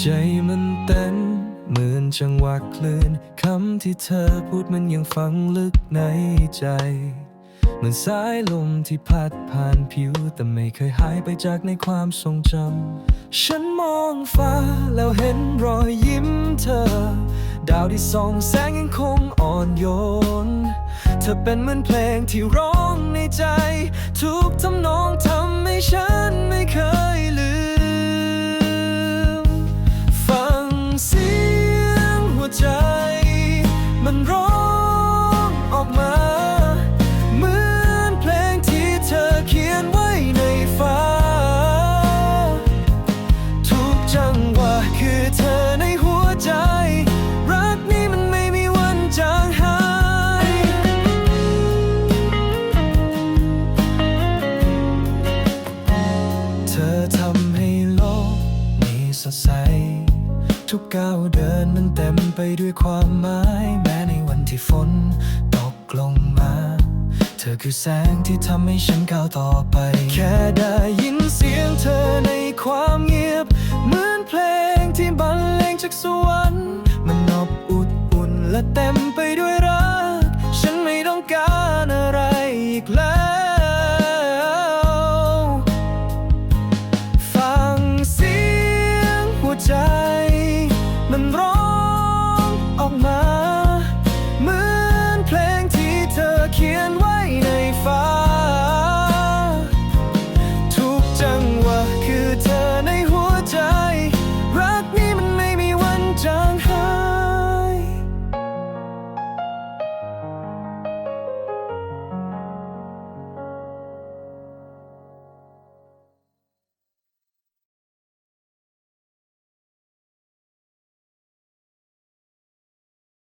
ใจังหวะคลื่นคำที่เธอพูดมันยังฝังลึกในใจเหมือนสายลมที่พัดผ่านผิว แต่ไม่เคยหายไปจากในความทรงจำ ฉันมองฟ้าแล้วเห็นรอยยิ้มเธอ ดาวที่ส่องแสงยังคงอ่อนโยน เธอเป็นเหมือนเพลงที่ร้องในใจ ทุกทำนองทำให้ฉัน สดใส ทุกก้าวเดินมันเต็มไปด้วยความหมาย แม้ในวันที่ฝนตกลงมา เธอคือแสงที่ทำให้ฉันก้าวต่อไป แค่ได้ยินเสียงเธอในความเงียบ เหมือนเพลงที่บรรเลงจากสวรรค์มันอบอุ่นอุ่นและเต็มไปด้วย